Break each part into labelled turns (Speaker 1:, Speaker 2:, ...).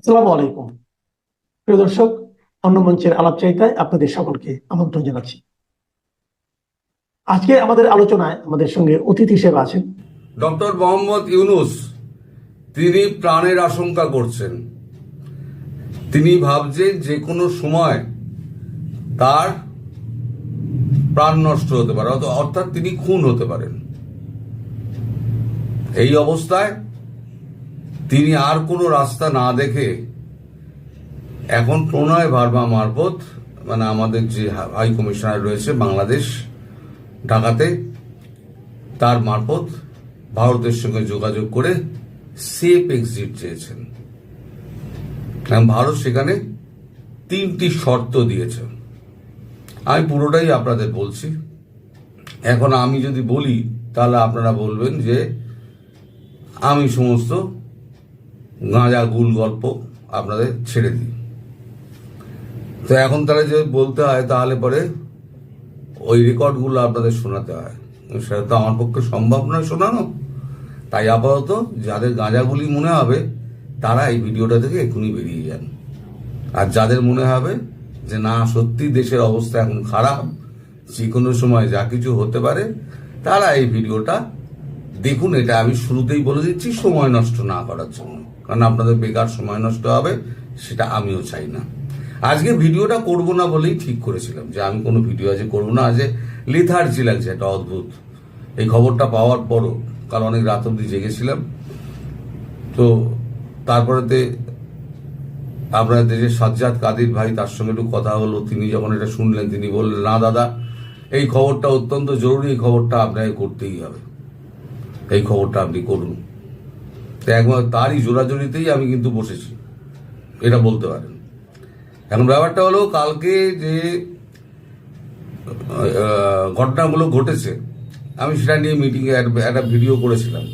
Speaker 1: আসসালামু আলাইকুম। প্রিয় দর্শক, অন্য মঞ্চের আপনাদের সকলকে আমন্ত্রণ জানাচ্ছি। আজকে আমাদের আলোচনায় আমাদের সঙ্গে অতিথি হিসেবে আছেন
Speaker 2: ডক্টর মোহাম্মদ ইউনুস। তিনি প্রাণের আশঙ্কা করছেন। তিনি ভাবছেন যে কোনো সময় তার প্রাণ নষ্ট হতে পারে অর্থ- অর্থাৎ তিনি খুন হতে পারেন। এই অবস্থায় তিনি আর কোনো রাস্তা না দেখে এখন প্রণয় ভার্মা মারফত মানে আমাদের যে হাই কমিশনার রয়েছে বাংলাদেশ, ঢাকাতে, তার মারফত ভারতের সঙ্গে যোগাযোগ করে সেফ এক্সিট চেয়েছেন। ভারত সেখানে তিনটি শর্ত দিয়েছে। আমি পুরোটাই আপনাদের বলছি। এখন আমি যদি বলি, তাহলে আপনারা বলবেন যে আমি সমস্ত গাঁজা গুল গল্প আপনাদের ছেড়ে দিই। তো এখন তাহলে যদি বলতে হয়, তাহলে পরে ওই রেকর্ডগুলো আপনাদের শোনাতে হয়। সেটা তো আমার পক্ষে সম্ভব নয় শোনানো। তাই আপাতত যাদের গাঁজাগুলি মনে হবে, তারা এই ভিডিওটা থেকে এখনই বেরিয়ে যান। আর যাদের মনে হবে যে, না, সত্যি দেশের অবস্থা এখন খারাপ, যে কোনো সময় যা কিছু হতে পারে, তারা এই ভিডিওটা দেখুন। এটা আমি শুরুতেই বলে দিচ্ছি, সময় নষ্ট না করার জন্য। কারণ আপনাদের বেকার সময় নষ্ট হবে, সেটা আমিও চাই না। আজকে ভিডিওটা করব না বলেই ঠিক করেছিলাম যে আমি কোনো ভিডিও আজকে করব না। আজকে লিথার্জি লাগছে, একটা অদ্ভুত। এই খবরটা পাওয়ার পরও, কাল অনেক রাত অব্দি জেগেছিলাম। তো তারপরেতে আপনার দেশের সাজ্জাদ কাদির ভাই, তার সঙ্গে একটু কথা হলো, তিনি যখন এটা শুনলেন, তিনি বললেন, না দাদা, এই খবরটা অত্যন্ত জরুরি, এই খবরটা আপনাকে করতেই হবে। এই খবরটা আপনি করুন। একবার তারই জোরাজোরিতেই আমি কিন্তু বসেছি। এটা বলতে পারেন। এখন ব্যাপারটা হলো, কালকে যে ঘটনাগুলো ঘটেছে, আমি সেটা নিয়ে মিটিংয়ে একটা ভিডিও করেছিলাম।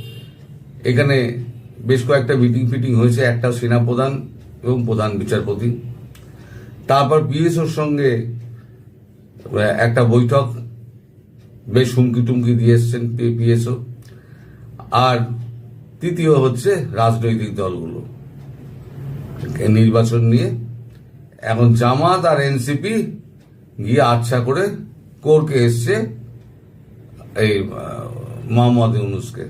Speaker 2: এখানে বেশ কয়েকটা মিটিং ফিটিং হয়েছে, একটা সেনাপ্রধান এবং প্রধান বিচারপতি। তারপর বিএসওর সঙ্গে একটা বৈঠক, বেশ হুমকি টুমকি দিয়ে এসছেন পিএসও আর তৃতীয় হচ্ছে রাজনৈতিক দলগুলো। নির্বাচন নিয়ে এখন জামাত আর এনসিপি গিয়ে আচ্ছা করে কোর্টকে এসছে এই মোহাম্মদ ইউনুসকে।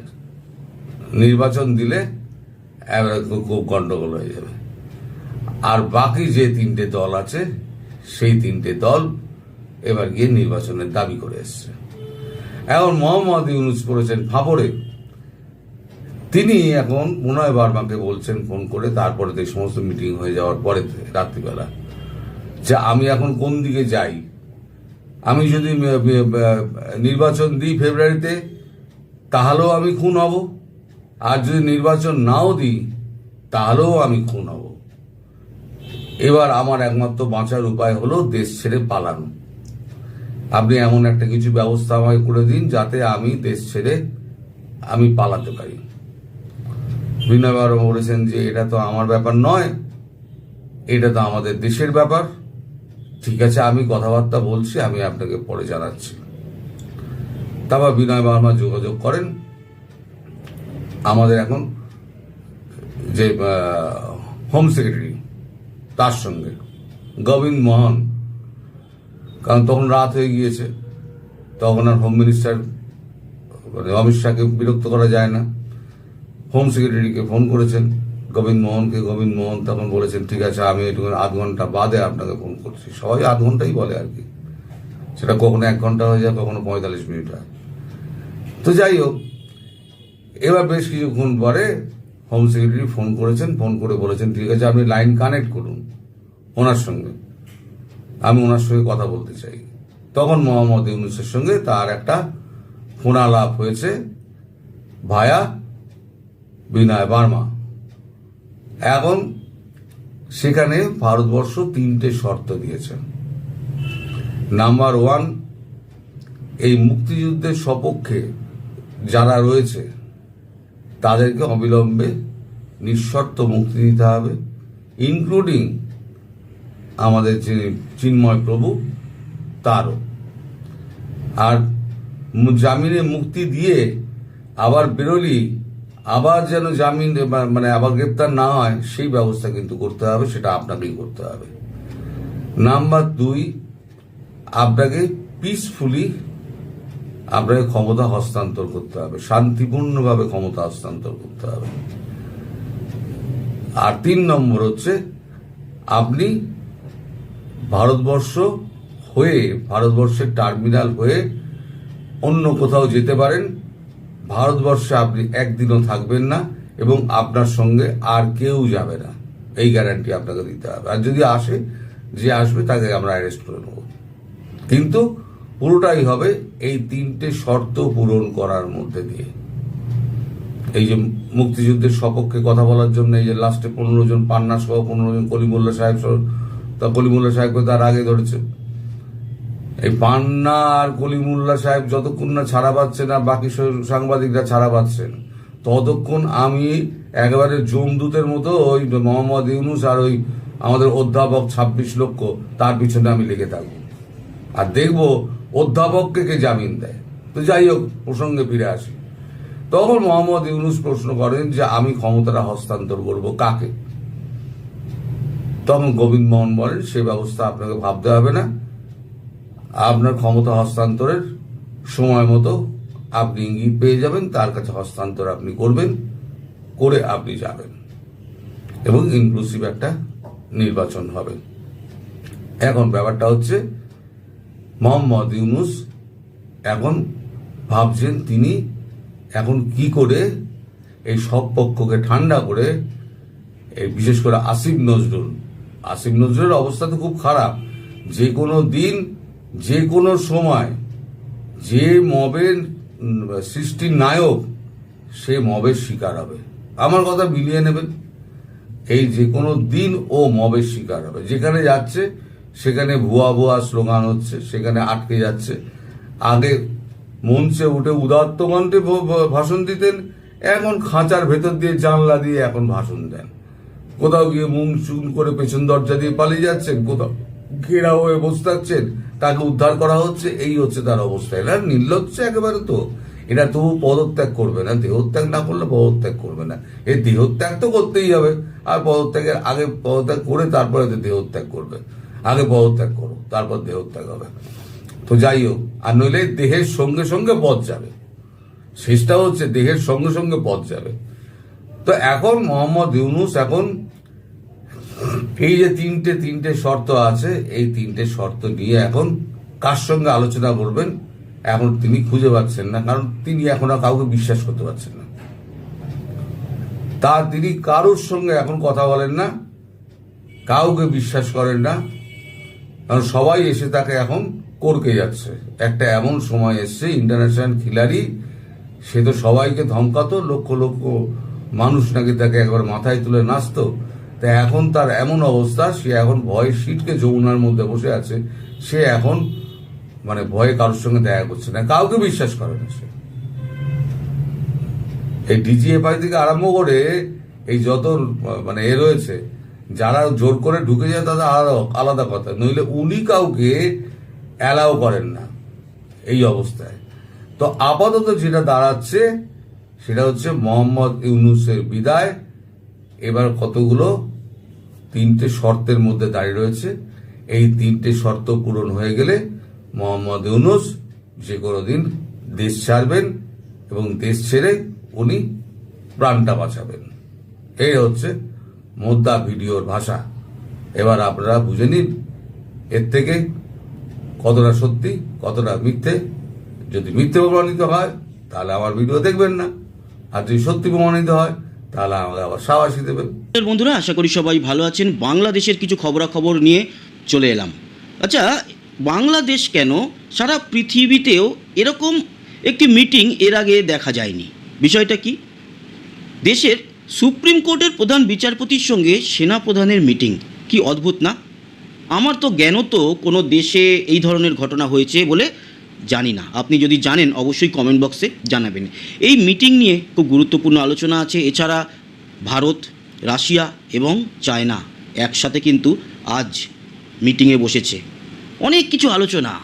Speaker 2: নির্বাচন দিলে খুব গন্ডগোল হয়ে যাবে। আর বাকি যে তিনটে দল আছে, সেই তিনটে দল এবার গিয়ে নির্বাচনের দাবি করে এসছে। এখন মোহাম্মদ ইউনুস করেছেন ফাপড়ে তিনি এখন প্রণয় বার্মাকে বলছেন, ফোন করে, তারপরে তো সমস্ত মিটিং হয়ে যাওয়ার পরে রাত্রিবেলা। যে আমি এখন কোন দিকে যাই? আমি যদি নির্বাচন দিই ফেব্রুয়ারিতে, তাহলেও আমি খুন হব। আর যদি নির্বাচন নাও দিই, তাহলেও আমি খুন হব। এবার আমার একমাত্র বাঁচার উপায় হলো দেশ ছেড়ে পালানো। আপনি এমন একটা কিছু ব্যবস্থা আমায় করে দিন যাতে আমি দেশ ছেড়ে আমি পালাতে পারি। বিনয় বাবু বলেছেন যে এটা তো আমার ব্যাপার নয়, এটা তো আমাদের দেশের ব্যাপার। ঠিক আছে, আমি কথাবার্তা বলছি, আমি আপনাকে পরে জানাচ্ছি। তারপর বিনয় বার্মা যোগাযোগ করেন। আমাদের এখন যে হোম সেক্রেটারি তার সঙ্গে, গোবিন্দ মোহন। কারণ তখন রাত হয়ে গিয়েছে, তখন আর হোম মিনিস্টার মানে অমিত শাহকে বিরক্ত করা যায় না। হোম সেক্রেটারিকে ফোন করেছেন গোবিন্দ মোহনকে গোবিন্দ মোহন তখন বলেছেন, ঠিক আছে, আমি একটু আধ ঘণ্টা বাদে আপনাকে ফোন করছি। সবাই আধ ঘন্টাই বলে আর কি। সেটা কখনো এক ঘণ্টা হয়ে যায়, কখনো পঁয়তাল্লিশ মিনিট হয়। তো যাই হোক, এবার বেশ কিছুক্ষণ পরে হোম সেক্রেটারি ফোন করেছেন ফোন করে বলেছেন, ঠিক আছে, আপনি লাইন কানেক্ট করুন ওনার সঙ্গে। আমি ওনার সঙ্গে কথা বলতে চাই। তখন মোহাম্মদ ইউনুসের সঙ্গে তার একটা ফোনালাপ হয়েছে ভায়া বিনয় বার্মা এখন সেখানে ভারতবর্ষ তিনটে শর্ত দিয়েছে নাম্বার ওয়ান, এই মুক্তিযুদ্ধের সপক্ষে যারা রয়েছে, তাদেরকে অবিলম্বে নিঃশর্ত মুক্তি দিতে হবে ইনক্লুডিং আমাদের যিনি চিন্ময় প্রভু, তারও। আর জামিনে মুক্তি দিয়ে আবার বেরোলি আবার যেন জামিন মানে আবার গ্রেপ্তার না হয়, সেই ব্যবস্থা কিন্তু করতে হবে, সেটা আপনাকেই করতে হবে। নাম্বার দুই, আপনাকে পিসফুলি আপনাকে ক্ষমতা হস্তান্তর করতে হবে, শান্তিপূর্ণভাবে ক্ষমতা হস্তান্তর করতে হবে। আর তিন নম্বর হচ্ছে, আপনি ভারতবর্ষ হয়ে, ভারতবর্ষের টার্মিনাল হয়ে অন্য কোথাও যেতে পারেন ভারতবর্ষে আপনি একদিনও থাকবেন না এবং আপনার সঙ্গে আর কেউ যাবে না। এই গ্যারান্টি আপনাকে দিতে হবে। আর যদি আসে, যে আসবে তাকে আমরা অ্যারেস্ট করে নেব। কিন্তু পুরোটাই হবে এই তিনটে শর্ত পূরণ করার মধ্যে দিয়ে। এই যে মুক্তিযুদ্ধের সপক্ষে কথা বলার জন্য এই যে লাস্টে পনেরো জন পান্না সহ পনেরো জন কলিমুল্লা সাহেব সহ তা কলিমুল্লা সাহেবকে তার আগে ধরেছে। এই পান্না আর কলিমুল্লা সাহেব যতক্ষণ না ছাড়া পাচ্ছে না, বাকি সব সাংবাদিকরা ছাড়া পাচ্ছেন ততক্ষণ আমি একেবারে জমদূতের মতো ওই মোহাম্মদ ইউনুস আর ওই আমাদের অধ্যাপক ছাব্বিশ লক্ষ, তার পিছনে আমি লেগে থাকব। আর দেখব অধ্যাপককে কে জামিন দেয়। তো যাই হোক, প্রসঙ্গে ফিরে আসি। তখন মোহাম্মদ ইউনুস প্রশ্ন করেন যে, আমি ক্ষমতাটা হস্তান্তর করব কাকে? তখন গোবিন্দ মোহন বলেন, সে ব্যবস্থা আপনাকে ভাবতে হবে না। আপনার ক্ষমতা হস্তান্তরের সময় মতো আপনি ইঙ্গিত পেয়ে যাবেন, তার কাছে হস্তান্তর আপনি করবেন, করে আপনি যাবেন। এবং ইনক্লুসিভ একটা নির্বাচন হবে। এখন ব্যাপারটা হচ্ছে, মোহাম্মদ ইউনুস এখন ভাবছেন তিনি এখন কি করে এই সব পক্ষকে ঠান্ডা করে, এই বিশেষ করে আসিফ নজরুল। আসিফ নজরুলের অবস্থা তো খুব খারাপ। যে কোনো দিন যে কোনো সময় যে মবের সৃষ্টির নায়ক, সে মবের শিকার হবে। আমার কথা মিলিয়ে নেবেন। এই যে কোনো দিন ও মবের শিকার হবে। যেখানে যাচ্ছে, সেখানে ভুয়া ভুয়া স্লোগান হচ্ছে, সেখানে আটকে যাচ্ছে। আগে মঞ্চে উঠে উদাত্ত ভ- ভাষণ দিতেন, এখন খাঁচার ভেতর দিয়ে জানলা দিয়ে এখন ভাষণ দেন। কোথাও গিয়ে মুখ চুন করে পেছন দরজা দিয়ে পালিয়ে যাচ্ছেন, কোথাও। ঘেরাও হয়ে বসে থাকছেন, তাকে উদ্ধার করা হচ্ছে, এই হচ্ছে তার অবস্থা। এরা নির্লজ্জ একেবারে তো। এরা তো পদত্যাগ করবে না, দেহত্যাগ না করলে পদত্যাগ করবে না। এই দেহত্যাগ তো করতেই হবে। আর পদত্যাগের আগে পদত্যাগ করে তারপরে দেহত্যাগ করবে। আগে পদত্যাগ করো, তারপর দেহত্যাগ হবে। তো যাই হোক, আর নইলে দেহের সঙ্গে সঙ্গে পথ যাবে। শেষটা হচ্ছে দেহের সঙ্গে সঙ্গে পথ যাবে। তো এখন মোহাম্মদ ইউনুস এখন এই যে তিনটে তিনটে শর্ত আছে, এই তিনটে শর্ত নিয়ে এখন কার সঙ্গে আলোচনা করবেন, এখন তিনি খুঁজে পাচ্ছেন না, কারণ তিনি এখন আর কাউকে বিশ্বাস করতে পারছেন না। তা তিনি কারোর সঙ্গে এখন কথা বলেন না, কাউকে বিশ্বাস করেন না, কারণ সবাই এসে তাকে এখন করকে যাচ্ছে। একটা এমন সময় এসছে ইন্টারন্যাশনাল খিলাড়ি, সে তো সবাইকে ধমকাতো, লক্ষ লক্ষ মানুষ নাকি তাকে একবার মাথায় তুলে নাচতো তা এখন তার এমন অবস্থা, সে এখন ভয় সিটকে যমুনার মধ্যে বসে আছে। সে এখন মানে ভয়ে কারোর সঙ্গে দেখা করছে না, কাউকে বিশ্বাস করে না সে। এই ডিজিএফআই থেকে আরম্ভ করে এই যত মানে এ রয়েছে, যারা জোর করে ঢুকে যায় তাদের আলাদা আলাদা কথা। নইলে উনি কাউকে অ্যালাউ করেন না এই অবস্থায়। তো আপাতত যেটা দাঁড়াচ্ছে, সেটা হচ্ছে মোহাম্মদ ইউনুসের বিদায়। এবার কতগুলো? তিনটে শর্তের মধ্যে দাঁড়িয়ে রয়েছে। এই তিনটে শর্ত পূরণ হয়ে গেলে মোহাম্মদ ইউনুস যে কোনো দিন দেশ ছাড়বেন এবং দেশ ছেড়ে উনি প্রাণটা বাঁচাবেন। এই হচ্ছে মোদ্দা ভিডিওর ভাষা। এবার আপনারা বুঝে নিন এর থেকে কতটা সত্যি, কতটা মিথ্যে। যদি মিথ্যে প্রমাণিত হয়, তাহলে আমার ভিডিও দেখবেন না। আর যদি সত্যি প্রমাণিত হয়
Speaker 3: বন্ধুরা, আশা করি সবাই ভালো আছেন। বাংলাদেশের কিছু খবরাখবর নিয়ে চলে এলাম। আচ্ছা বাংলাদেশ কেন সারা পৃথিবীতেও এরকম একটি মিটিং এর আগে দেখা যায়নি? বিষয়টা কি? দেশের সুপ্রিম কোর্টের প্রধান বিচারপতির সঙ্গে সেনা প্রধানের মিটিং কি অদ্ভুত না? আমার তো জ্ঞান তো কোনো দেশে এই ধরনের ঘটনা হয়েছে বলে জানি না। আপনি যদি জানেন, অবশ্যই কমেন্ট বক্সে জানাবেন। এই মিটিং নিয়ে খুব গুরুত্বপূর্ণ আলোচনা আছে। এছাড়া ভারত, রাশিয়া এবং চায়না একসাথে কিন্তু আজ মিটিংয়ে বসেছে। অনেক কিছু আলোচনা।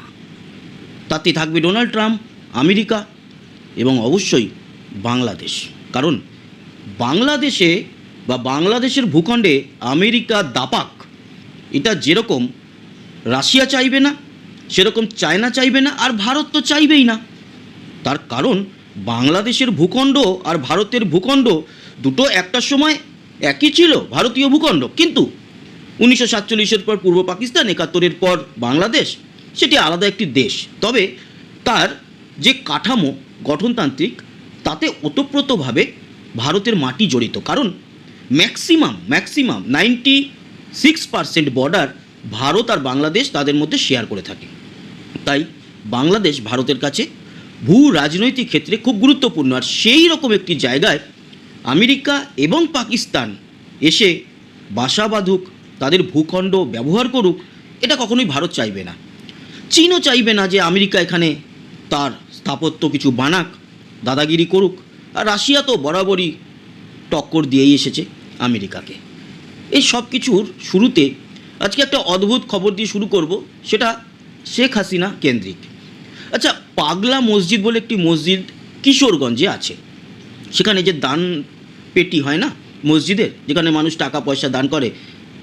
Speaker 3: তাতে থাকবে ডোনাল্ড ট্রাম্প, আমেরিকা এবং অবশ্যই বাংলাদেশ। কারণ বাংলাদেশে বা বাংলাদেশের ভূখণ্ডে আমেরিকা দাপাক। এটা যেরকম, রাশিয়া চাইবে না সেরকম চায়না চাইবে না আর ভারত তো চাইবেই না। তার কারণ বাংলাদেশের ভূখণ্ড আর ভারতের ভূখণ্ড দুটো একটা সময় একই ছিল, ভারতীয় ভূখণ্ড। কিন্তু উনিশশো সাতচল্লিশের পর পূর্ব পাকিস্তান, একাত্তরের পর বাংলাদেশ, সেটি আলাদা একটি দেশ। তবে তার যে কাঠামো গঠনতান্ত্রিক, তাতে ওতপ্রোতভাবে ভারতের মাটি জড়িত। কারণ maximum maximum, ninety six percent border Bharat আর বাংলাদেশ তাদের মধ্যে শেয়ার করে থাকে। তাই বাংলাদেশ ভারতের কাছে ভূ রাজনৈতিক ক্ষেত্রে খুব গুরুত্বপূর্ণ। আর সেই রকম একটি জায়গায় আমেরিকা এবং পাকিস্তান এসে বাসা বাঁধুক, তাদের ভূখণ্ড ব্যবহার করুক, এটা কখনোই ভারত চাইবে না। চীনও চাইবে না যে আমেরিকা এখানে তার স্থাপত্য কিছু বানাক, দাদাগিরি করুক। আর রাশিয়া তো বরাবরই টক্কর দিয়েই এসেছে আমেরিকাকে। এই সব কিছুর শুরুতে আজকে একটা অদ্ভুত খবর দিয়ে শুরু করব, সেটা শেখ হাসিনা কেন্দ্রিক। আচ্ছা পাগলা মসজিদ বলে একটি মসজিদ কিশোরগঞ্জে আছে। সেখানে যে দান পেটি হয় না মসজিদের, যেখানে মানুষ টাকা পয়সা দান করে,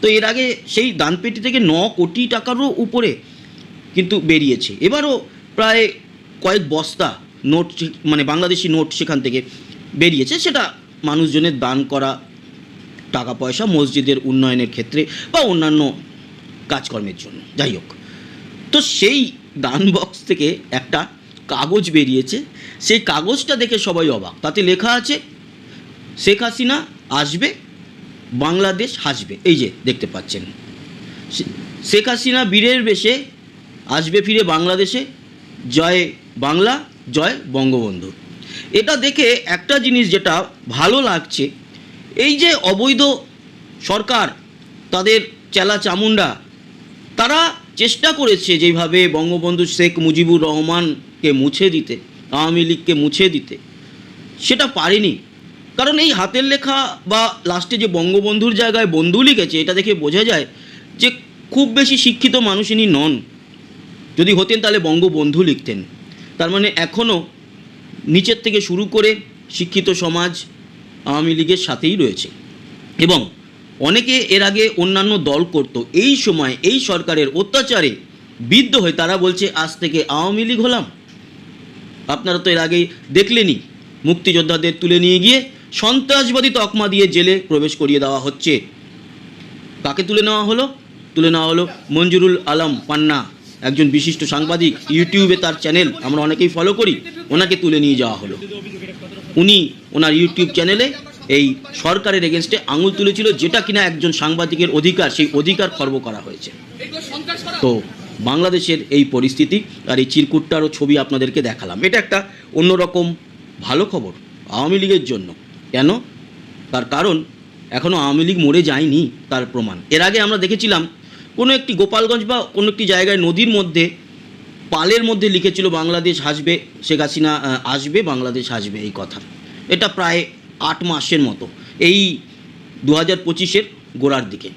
Speaker 3: তো এর আগে সেই দান পেটি থেকে ন কোটি টাকারও উপরে কিন্তু বেরিয়েছে। এবারও প্রায় কয়েক বস্তা নোট মানে বাংলাদেশি নোট সেখান থেকে বেরিয়েছে। সেটা মানুষজনের দান করা, টাকা পয়সা মসজিদের উন্নয়নের ক্ষেত্রে বা অন্যান্য কাজকর্মের জন্য। যাই হোক। তো সেই দান বক্স থেকে একটা কাগজ বেরিয়েছে। সেই কাগজটা দেখে সবাই অবাক। তাতে লেখা আছে, শেখ হাসিনা আসবে, বাংলাদেশ হাসবে। এই যে দেখতে পাচ্ছেন। শেখ হাসিনা বীরের বেশে আসবে ফিরে বাংলাদেশে। জয় বাংলা, জয় বঙ্গবন্ধু। এটা দেখে একটা জিনিস যেটা ভালো লাগছে, এই যে অবৈধ সরকার, তাদের চেলা চামুন্ডা তারা চেষ্টা করেছে যেভাবে বঙ্গবন্ধু শেখ মুজিবুর রহমানকে মুছে দিতে, আওয়ামী লীগকে মুছে দিতে, সেটা পারেনি। কারণ এই হাতের লেখা বা লাস্টে যে বঙ্গবন্ধুর জায়গায় বন্ধু লিখেছে, এটা দেখে বোঝা যায় যে খুব বেশি শিক্ষিত মানুষ ইনি নন। যদি হতেন তাহলে বঙ্গবন্ধু লিখতেন। তার মানে এখনও নিচের থেকে শুরু করে শিক্ষিত সমাজ আওয়ামী লীগের সাথেই রয়েছে। এবং অনেকে এর আগে অন্যান্য দল করত। এই সময় এই সরকারের অত্যাচারে বিদ্ধ হয়ে তারা বলছে, আজ থেকে আওয়ামী লীগ হলাম। আপনারা তো এর আগেই দেখলেনই, মুক্তিযোদ্ধাদের তুলে নিয়ে গিয়ে সন্ত্রাসবাদী তকমা দিয়ে জেলে প্রবেশ করিয়ে দেওয়া হচ্ছে। কাকে তুলে নেওয়া হলো? তুলে নেওয়া হলো মঞ্জুরুল আলম পান্না, একজন বিশিষ্ট সাংবাদিক, ইউটিউবে তার চ্যানেল, আমরা অনেকেই ফলো করি, ওনাকে তুলে নিয়ে যাওয়া হলো। উনি ওনার ইউটিউব চ্যানেলে এই সরকারের এগেনস্টে আঙুল তুলেছিল যেটা কিনা একজন সাংবাদিকের অধিকার, সেই অধিকার খর্ব করা হয়েছে। তো বাংলাদেশের এই পরিস্থিতি আর এই চিরকুটটারও ছবি আপনাদেরকে দেখালাম। এটা একটা অন্যরকম ভালো খবর আওয়ামী লীগের জন্য। কেন? তার কারণ এখনও আওয়ামী লীগ মরে যায়নি তার প্রমাণ। এর আগে আমরা দেখেছিলাম কোনো একটি গোপালগঞ্জ বা কোনো একটি জায়গায় নদীর মধ্যে পালের মধ্যে লিখেছিল, বাংলাদেশ হাসবে, শেখ হাসিনা আসবে, বাংলাদেশ আসবে এই কথা। এটা প্রায় আট মাসের মতো। এই দু হাজার পঁচিশের গোড়ার দিকে।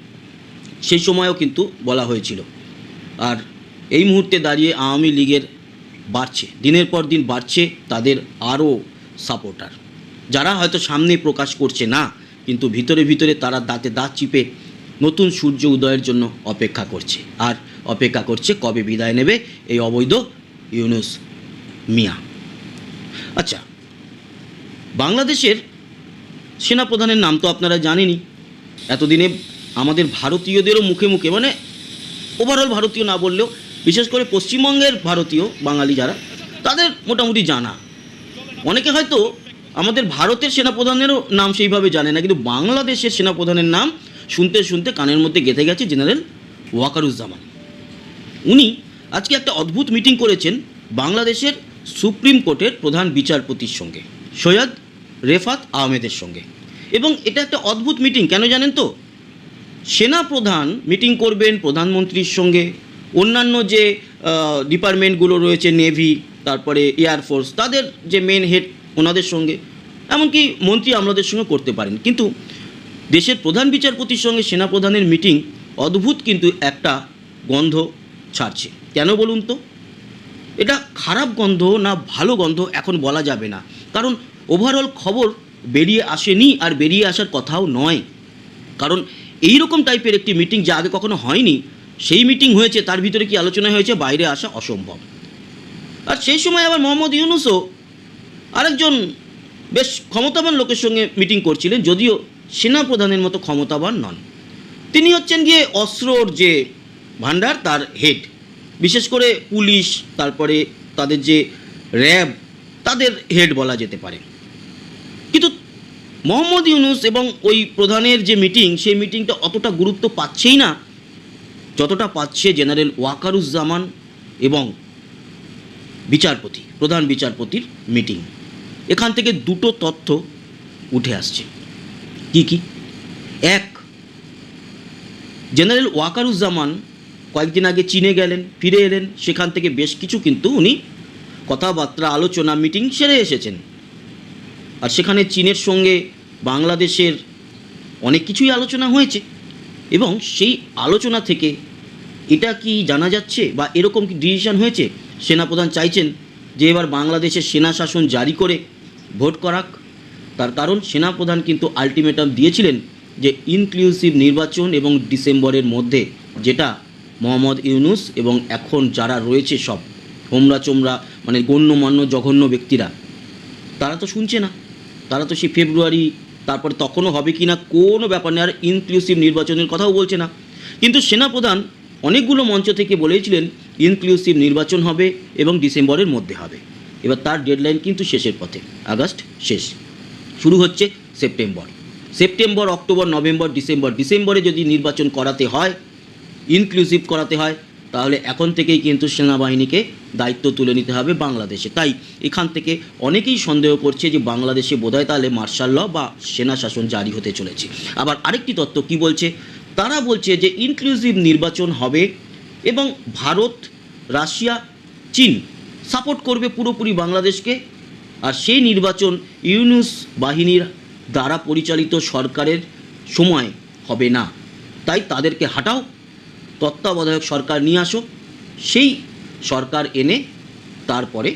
Speaker 3: সেই সময়ও কিন্তু বলা হয়েছিল। আর এই মুহূর্তে দাঁড়িয়ে আওয়ামী লীগের বাড়ছে। দিনের পর দিন বাড়ছে তাদের আরও সাপোর্টার। যারা হয়তো সামনে প্রকাশ করছে না, কিন্তু ভিতরে ভিতরে তারা দাঁতে দাঁত চিপে নতুন সূর্য উদয়ের জন্য অপেক্ষা করছে। আর অপেক্ষা করছে কবে বিদায় নেবে এই অবৈধ ইউনুস মিয়া। আচ্ছা বাংলাদেশের সেনাপ্রধানের নাম তো আপনারা জানেনই। এতদিনে আমাদের ভারতীয়দেরও মুখে মুখে মানে ওভারঅল ভারতীয় না বললেও, বিশেষ করে পশ্চিমবঙ্গের ভারতীয়, বাঙালি যারা, তাদের মোটামুটি জানা। অনেকে হয়তো আমাদের ভারতের সেনাপ্রধানেরও নাম সেইভাবে জানে না, কিন্তু বাংলাদেশের সেনাপ্রধানের নাম শুনতে শুনতে কানের মধ্যে গেঁথে গেছে জেনারেল ওয়াকারুজ্জামান। উনি আজকে একটা অদ্ভুত মিটিং করেছেন বাংলাদেশের সুপ্রিম কোর্টের প্রধান বিচারপতির সঙ্গে। সৈয়দ রেফাত আহমেদের সঙ্গে। এবং এটা একটা অদ্ভুত মিটিং, কেন জানেন তো? সেনা প্রধান মিটিং করবেন প্রধানমন্ত্রীর সঙ্গে, অন্যান্য যে ডিপার্টমেন্টগুলো রয়েছে, নেভি, তারপরে এয়ারফোর্স তাদের যে মেন হেড ওনাদের সঙ্গে। এমনকি মন্ত্রী আমলাদের সঙ্গে করতে পারেন। কিন্তু দেশের প্রধান বিচারপতির সঙ্গে সেনাপ্রধানের মিটিং অদ্ভুত কিন্তু একটা গন্ধ ছাড়ছে। কেন বলুন তো? এটা খারাপ গন্ধ না ভালো গন্ধ এখন বলা যাবে না। কারণ ওভারঅল খবর বেরিয়ে আসেনি আর বেরিয়ে আসার কথাও নয়। কারণ এই রকম টাইপের একটি মিটিং যা আগে কখনো হয়নি, সেই মিটিং হয়েছে, তার ভিতরে কি আলোচনা হয়েছে, বাইরে আসা অসম্ভব। আর সেই সময় আবার মোহাম্মদ ইউনুসও আরেকজন বেশ ক্ষমতাবান লোকের সঙ্গে মিটিং করছিলেন, যদিও সেনা প্রধানের মতো ক্ষমতাবান নন। তিনি হচ্ছেন গিয়ে অস্ত্রর যে ভান্ডার তার হেড বিশেষ করে পুলিশ, তারপরে তাদের যে র্যাব তাদের হেড বলা যেতে পারে। কিন্তু মোহাম্মদ ইউনুস এবং ওই প্রধানের যে মিটিং সেই মিটিংটা অতটা গুরুত্ব পাচ্ছেই না, যতটা পাচ্ছে জেনারেল ওয়াকারুজ্জামান এবং বিচারপতি, প্রধান বিচারপতির মিটিং এখান থেকে দুটো তথ্য উঠে আসছে। কি কি? এক, জেনারেল ওয়াকারুজ্জামান কয়েকদিন আগে চীনে গেলেন, ফিরে এলেন, সেখান থেকে বেশ কিছু কিন্তু উনি কথাবার্তা, আলোচনা মিটিং সেরে এসেছেন। আর সেখানে চীনের সঙ্গে বাংলাদেশের অনেক কিছুই আলোচনা হয়েছে এবং সেই আলোচনা থেকে এটা কি জানা যাচ্ছে বা এরকম কি ডিসিশন হয়েছে? সেনাপ্রধান চাইছেন যে এবার বাংলাদেশের সেনা শাসন জারি করে ভোট করাক। তার কারণ সেনাপ্রধান কিন্তু আলটিমেটাম দিয়েছিলেন যে ইনক্লুসিভ নির্বাচন এবং ডিসেম্বরের মধ্যে যেটা মোহাম্মদ ইউনুস এবং এখন যারা রয়েছে সব হোমরা চোমরা মানে গণ্যমান্য, জঘন্য ব্যক্তিরা। তারা তো শুনছে না। তারা তো সেই ফেব্রুয়ারি, তারপরে তখনও হবে কি না, কোনো ব্যাপার নেই। আর ইনক্লুসিভ নির্বাচনের কথাও বলছে না। কিন্তু সেনাপ্রধান অনেকগুলো মঞ্চ থেকে বলেছিলেন ইনক্লুসিভ নির্বাচন হবে এবং ডিসেম্বরের মধ্যে হবে। এবার তার ডেডলাইন কিন্তু শেষের পথে। আগস্ট শেষ। শুরু হচ্ছে September. September, October, November, December. ডিসেম্বরে যদি নির্বাচন করাতে হয় ইনক্লুসিভ করাতে হয় তাহলে এখন থেকেই কিন্তু সেনাবাহিনীকে দায়িত্ব তুলে নিতে হবে বাংলাদেশে। তাই এখান থেকে অনেকেই সন্দেহ করছে যে বাংলাদেশে বোধহয় তাহলে মার্শাল ল বা সেনা শাসন জারি হতে চলেছে। আবার আরেকটি তত্ত্ব কি বলছে? তারা বলছে যে ইনক্লুসিভ নির্বাচন হবে এবং ভারত, রাশিয়া, চীন সাপোর্ট করবে পুরোপুরি বাংলাদেশকে। আর সেই নির্বাচন ইউনুস বাহিনীর দ্বারা পরিচালিত সরকারের সময় হবে না। তাই তাদেরকে হাঁটাও তত্ত্বাবধায়ক সরকার নিয়ে আসুক, সেই সরকার এনে তারপরে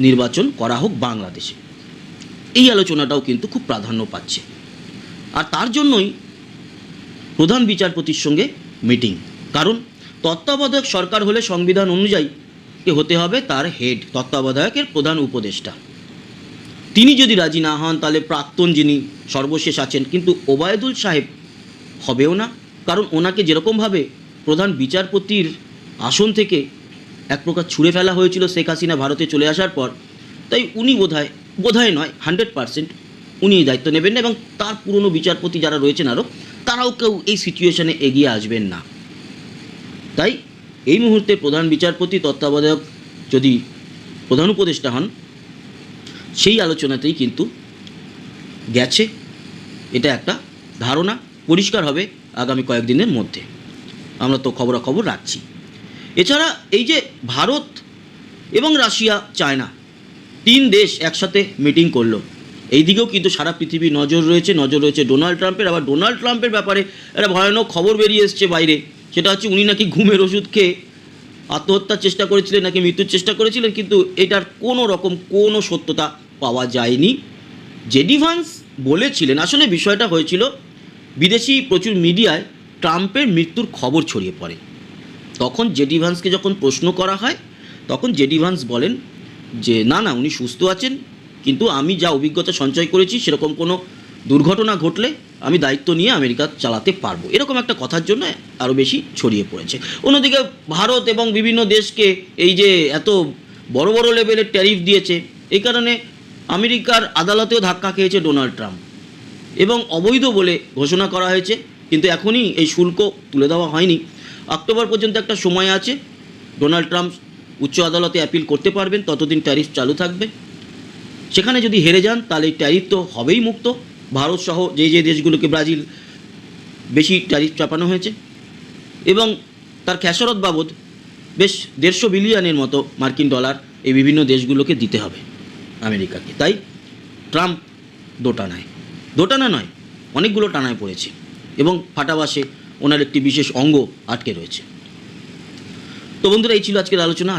Speaker 3: নির্বাচন করা হোক বাংলাদেশে। এই আলোচনাটাও কিন্তু খুব প্রাধান্য পাচ্ছে। আর তার জন্যই প্রধান বিচারপতির সঙ্গে মিটিং। কারণ তত্ত্বাবধায়ক সরকার হলে সংবিধান অনুযায়ী কে হতে হবে তার হেড, তত্ত্বাবধায়কের প্রধান উপদেষ্টা। তিনি যদি রাজি না হন, তাহলে প্রাক্তন যিনি সর্বশেষ আছেন, কিন্তু ওবায়দুল সাহেব হবেও না। কারণ ওনাকে যেরকমভাবে প্রধান বিচারপতির আসন থেকে এক প্রকার ছুঁড়ে ফেলা হয়েছিল শেখ হাসিনা ভারতে চলে আসার পর, তাই উনি বোধহয় বোধহয় নয়, হান্ড্রেড পারসেন্ট উনি দায়িত্ব নেবেন না এবং তার পুরনো বিচারপতি যারা রয়েছেন আরও, তারাও কেউ এই সিচুয়েশনে এগিয়ে আসবেন না। তাই এই মুহূর্তে প্রধান বিচারপতি, তত্ত্বাবধায়ক যদি প্রধান উপদেষ্টা হন, সেই আলোচনাতেই কিন্তু গেছে। এটা একটা ধারণা, পরিষ্কার হবে। আগামী কয়েকদিনের মধ্যে। আমরা তো খবরাখবর রাখছি। এছাড়া এই যে ভারত এবং রাশিয়া, চায়না, তিন দেশ একসাথে মিটিং করল। এই দিকেও কিন্তু সারা পৃথিবীর নজর রয়েছে নজর রয়েছে ডোনাল্ড ট্রাম্পের। আবার ডোনাল্ড ট্রাম্পের ব্যাপারে একটা ভয়ানক খবর বেরিয়ে এসছে বাইরে। সেটা হচ্ছে উনি নাকি ঘুমের ওষুধ খেয়ে আত্মহত্যার চেষ্টা করেছিলেন, নাকি মৃত্যুর চেষ্টা করেছিলেন, কিন্তু এটার কোনো রকম, কোনো সত্যতা পাওয়া যায়নি। জেডিভান্স বলেছিলেন, আসলে বিষয়টা হয়েছিল বিদেশি প্রচুর মিডিয়ায় ট্রাম্পের মৃত্যুর খবর ছড়িয়ে পড়ে। তখন জেডি ভান্সকে যখন প্রশ্ন করা হয়, তখন জেডি ভান্স বলেন যে, না না, উনি সুস্থ আছেন, কিন্তু আমি যা অভিজ্ঞতা সঞ্চয় করেছি, সেরকম কোনো দুর্ঘটনা ঘটলে আমি দায়িত্ব নিয়ে আমেরিকা চালাতে পারব। এরকম একটা কথার জন্য আরও বেশি ছড়িয়ে পড়েছে। অন্যদিকে ভারত এবং বিভিন্ন দেশকে এই যে এত বড় বড় লেভেলের ট্যারিফ দিয়েছে এই কারণে আমেরিকার আদালতেও ধাক্কা খেয়েছে ডোনাল্ড ট্রাম্প। এবং অবৈধ বলে ঘোষণা করা হয়েছে, কিন্তু এখনই এই শুল্ক তুলে দেওয়া হয়নি। অক্টোবর পর্যন্ত একটা সময় আছে, ডোনাল্ড ট্রাম্প উচ্চ আদালতে অ্যাপিল করতে পারবেন, ততদিন ট্যারিফ চালু থাকবে। সেখানে যদি হেরে যান, তাহলে এই ট্যারিফ তো হবেই মুক্ত। ভারত সহ যে যে দেশগুলোকে ব্রাজিল বেশি ট্যারিফ চাপানো হয়েছে। এবং তার খেসারত বাবদ বেশ দেড়শো বিলিয়নের মতো মার্কিন ডলার এই বিভিন্ন দেশগুলোকে দিতে হবে আমেরিকাকে। তাই ট্রাম্প দোটা দোটানায় দোটানা নয়, অনেকগুলো টানায় পড়েছে এবং ফাটাবাসে ওনার একটি বিশেষ অঙ্গ আটকে রয়েছে। তো বন্ধুরা, এই ছিল আজকের আলোচনা।